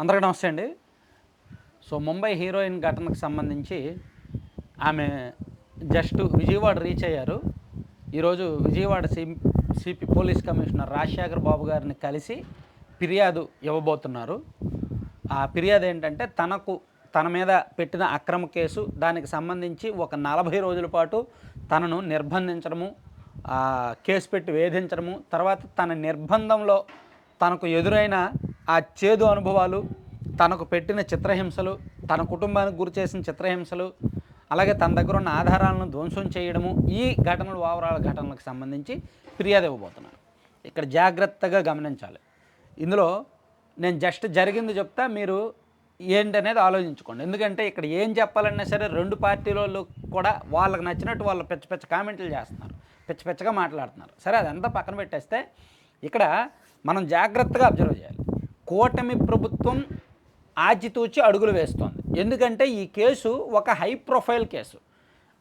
అందరికీ నమస్తే అండి. సో ముంబై హీరోయిన్ ఘటనకు సంబంధించి ఆమె జస్ట్ విజయవాడ రీచ్ అయ్యారు. ఈరోజు Vijayawada C CP police commissioner Rajasekhar Babu గారిని కలిసి ఫిర్యాదు ఇవ్వబోతున్నారు. ఆ ఫిర్యాదు ఏంటంటే తనకు తన మీద పెట్టిన అక్రమ కేసు దానికి సంబంధించి ఒక నలభై రోజుల పాటు తనను నిర్బంధించడము కేసు పెట్టి వేధించడము తర్వాత తన నిర్బంధంలో తనకు ఎదురైన ఆ చేదు అనుభవాలు తనకు పెట్టిన చిత్రహింసలు తన కుటుంబానికి గురి చేసిన చిత్రహింసలు అలాగే తన దగ్గర ఉన్న ఆధారాలను ధ్వంసం చేయడము ఈ ఘటనలు ఓవరాల్ ఘటనలకు సంబంధించి ఫిర్యాదు ఇవ్వబోతున్నాను. ఇక్కడ జాగ్రత్తగా గమనించాలి. ఇందులో నేను జస్ట్ జరిగింది చెప్తా మీరు ఏంటనేది ఆలోచించుకోండి. ఎందుకంటే ఇక్కడ ఏం చెప్పాలన్నా సరే రెండు పార్టీలలో కూడా వాళ్ళకి నచ్చినట్టు వాళ్ళు పెచ్చ పెచ్చ కామెంట్లు చేస్తున్నారు. పెచ్చ పెచ్చగా మాట్లాడుతున్నారు. సరే అదంతా పక్కన పెట్టేస్తే ఇక్కడ మనం జాగ్రత్తగా అబ్జర్వ్ చేయాలి. కూటమి ప్రభుత్వం ఆచితూచి అడుగులు వేస్తోంది. ఎందుకంటే ఈ కేసు ఒక హై ప్రొఫైల్ కేసు.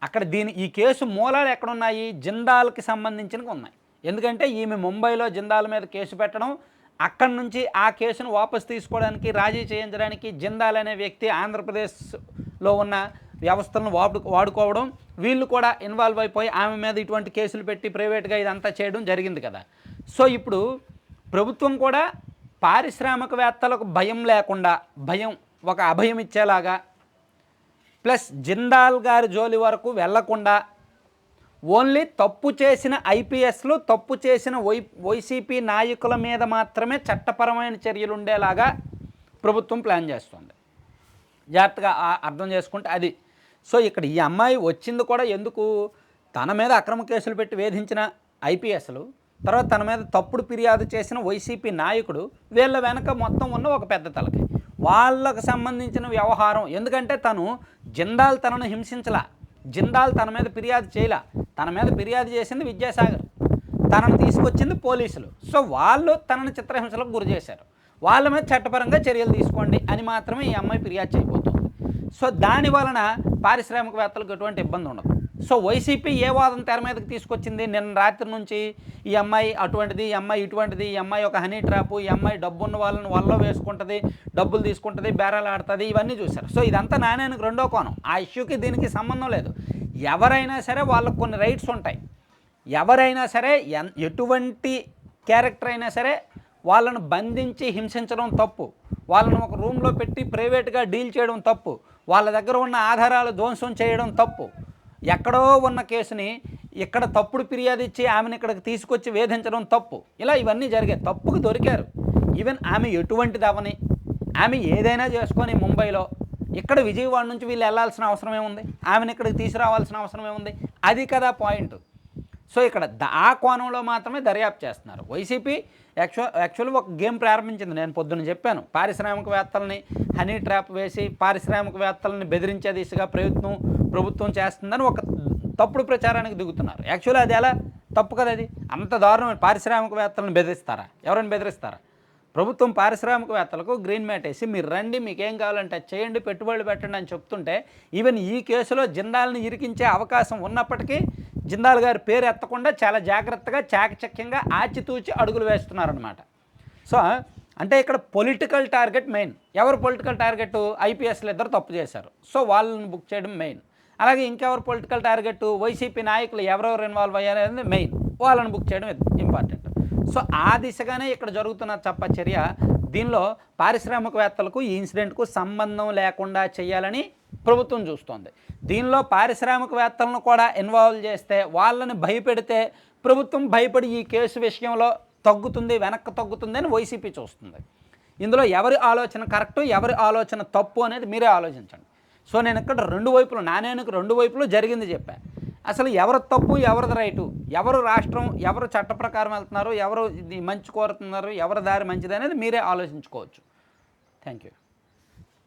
అక్కడ దీని ఈ కేసు మూలాలు ఎక్కడున్నాయి? జిందాల్కి సంబంధించినవి ఉన్నాయి. ఎందుకంటే ఈమె ముంబైలో జిందాల్ మీద కేసు పెట్టడం అక్కడి నుంచి ఆ కేసును వాపసు తీసుకోవడానికి రాజీ చేయించడానికి జిందాల్ అనే వ్యక్తి ఆంధ్రప్రదేశ్లో ఉన్న వ్యవస్థలను వాడు వాడుకోవడం వీళ్ళు కూడా ఇన్వాల్వ్ అయిపోయి ఆమె మీద ఇటువంటి కేసులు పెట్టి ప్రైవేట్గా ఇదంతా చేయడం జరిగింది కదా. సో ఇప్పుడు ప్రభుత్వం కూడా పారిశ్రామికవేత్తలకు భయం లేకుండా భయం ఒక అభయం ఇచ్చేలాగా ప్లస్ జిందాల్ గారి జోలి వరకు వెళ్ళకుండా ఓన్లీ తప్పు చేసిన ఐపీఎస్లు తప్పు చేసిన వై వైసీపీ నాయకుల మీద మాత్రమే చట్టపరమైన చర్యలు ఉండేలాగా ప్రభుత్వం ప్లాన్ చేస్తుంది. జాగ్రత్తగా అర్థం చేసుకుంటే అది. సో ఇక్కడ ఈ అమ్మాయి వచ్చింది కూడా ఎందుకు? తన మీద అక్రమ కేసులు పెట్టి వేధించిన ఐపీఎస్లు తర్వాత తన మీద తప్పుడు ఫిర్యాదు చేసిన వైసీపీ నాయకుడు వీళ్ళ వెనక మొత్తం ఉన్న ఒక పెద్ద తలకి. వాళ్ళకు సంబంధించిన వ్యవహారం. ఎందుకంటే తను జిందాల్ తనను హింసించలా. జిందాల్ తన మీద ఫిర్యాదు చేయలా. తన మీద ఫిర్యాదు చేసింది విద్యాసాగర్. తనను తీసుకొచ్చింది పోలీసులు. సో వాళ్ళు తనని చిత్రహింసలకు గురి చేశారు. వాళ్ళ మీద చట్టపరంగా చర్యలు తీసుకోండి అని మాత్రమే ఈ అమ్మాయి ఫిర్యాదు చేయబోతుంది. సో దాని వలన పారిశ్రామికవేత్తలకు ఎటువంటి ఇబ్బంది ఉండదు. సో వైసీపీ ఏ వాదన తెర మీదకి తీసుకొచ్చింది? నిన్న రాత్రి నుంచి ఈ అమ్మాయి అటువంటిది ఈ అమ్మాయి ఇటువంటిది ఈ అమ్మాయి ఒక హనీ ట్రాప్ ఈ అమ్మాయి డబ్బున్న వాళ్ళని వల్ల వేసుకుంటుంది డబ్బులు తీసుకుంటుంది బేరాలు ఆడుతుంది ఇవన్నీ చూశారు. సో ఇదంతా నాణ్యానికి రెండో కోణం. ఆ ఇష్యూకి దీనికి సంబంధం లేదు. ఎవరైనా సరే వాళ్ళకు కొన్ని రైట్స్ ఉంటాయి. ఎవరైనా సరే ఎన్ ఎటువంటి క్యారెక్టర్ అయినా సరే వాళ్ళను బంధించి హింసించడం తప్పు. వాళ్ళను ఒక రూమ్లో పెట్టి ప్రైవేట్గా డీల్ చేయడం తప్పు. వాళ్ళ దగ్గర ఉన్న ఆధారాలు ధ్వంసం చేయడం తప్పు. ఎక్కడో ఉన్న కేసుని ఇక్కడ తప్పుడు ఫిర్యాదు ఇచ్చి ఆమెను ఇక్కడికి తీసుకొచ్చి వేధించడం తప్పు. ఇలా ఇవన్నీ జరిగాయి. తప్పుకు దొరికారు. ఈవెన్ ఆమె ఎటువంటిది అవని ఆమె ఏదైనా చేసుకొని ముంబైలో ఇక్కడ విజయవాడ నుంచి వీళ్ళు వెళ్ళాల్సిన అవసరం ఏముంది ఆమెను ఇక్కడికి తీసుకురావాల్సిన అవసరం ఏముంది అది కదా పాయింట్. సో ఇక్కడ ఆ కోణంలో మాత్రమే దర్యాప్తు చేస్తున్నారు. వైసీపీ యాక్చువల్ యాక్చువల్గా ఒక గేమ్ ప్రారంభించింది. నేను పొద్దున్న చెప్పాను. పారిశ్రామికవేత్తలని హనీ ట్రాప్ వేసి పారిశ్రామికవేత్తలని బెదిరించే దిశగా ప్రయత్నం ప్రభుత్వం చేస్తుందని ఒక తప్పుడు ప్రచారానికి దిగుతున్నారు. యాక్చువల్గా అది ఎలా? తప్పు కదా అది? అంత దారుణమైన పారిశ్రామికవేత్తలను బెదిరిస్తారా? ఎవరైనా బెదిరిస్తారా? ప్రభుత్వం పారిశ్రామికవేత్తలకు గ్రీన్ మ్యాట్ వేసి మీరు రండి మీకేం కావాలంటే చేయండి పెట్టుబడులు పెట్టండి అని చెప్తుంటే ఈవెన్ ఈ కేసులో జిందాల్ని ఇరికించే అవకాశం ఉన్నప్పటికీ జిందాల్ గారి పేరు ఎత్తకుండా చాలా జాగ్రత్తగా చాకచక్యంగా ఆచితూచి అడుగులు వేస్తున్నారనమాట సో అంటే ఇక్కడ పొలిటికల్ టార్గెట్ మెయిన్ ఎవరు పొలిటికల్ టార్గెట్ ఐపీఎస్లు ఇద్దరు తప్పు చేశారు. సో వాళ్ళని బుక్ చేయడం మెయిన్ అలాగే ఇంకెవరు పొలిటికల్ టార్గెట్ వైసీపీ నాయకులు ఎవరెవరు ఇన్వాల్వ్ అయ్యారనేది మెయిన్ వాళ్ళని బుక్ చేయడం ఇంపార్టెంట్ సో ఆ దిశగానే ఇక్కడ జరుగుతున్న చప్ప చర్య దీనిలో పారిశ్రామికవేత్తలకు ఈ ఇన్సిడెంట్కు సంబంధం లేకుండా చేయాలని ప్రభుత్వం చూస్తోంది. దీనిలో పారిశ్రామికవేత్తలను కూడా ఇన్వాల్వ్ చేస్తే వాళ్ళని భయపెడితే ప్రభుత్వం భయపడి ఈ కేసు విషయంలో తగ్గుతుంది వెనక్కి తగ్గుతుంది అని వైసీపీ చూస్తుంది. ఇందులో ఎవరి ఆలోచన కరెక్ట్ ఎవరి ఆలోచన తప్పు అనేది మీరే ఆలోచించండి. సో నేను ఇక్కడ రెండు వైపులు నాణ్యానికి రెండు వైపులు జరిగింది చెప్పా. అసలు ఎవరు తప్పు ఎవరిది రైటు? ఎవరు రాష్ట్రం ఎవరు చట్ట ప్రకారం వెళ్తున్నారు ఎవరు మంచి కోరుతున్నారు ఎవరి దారి మంచిది అనేది మీరే ఆలోచించుకోవచ్చు. Thank you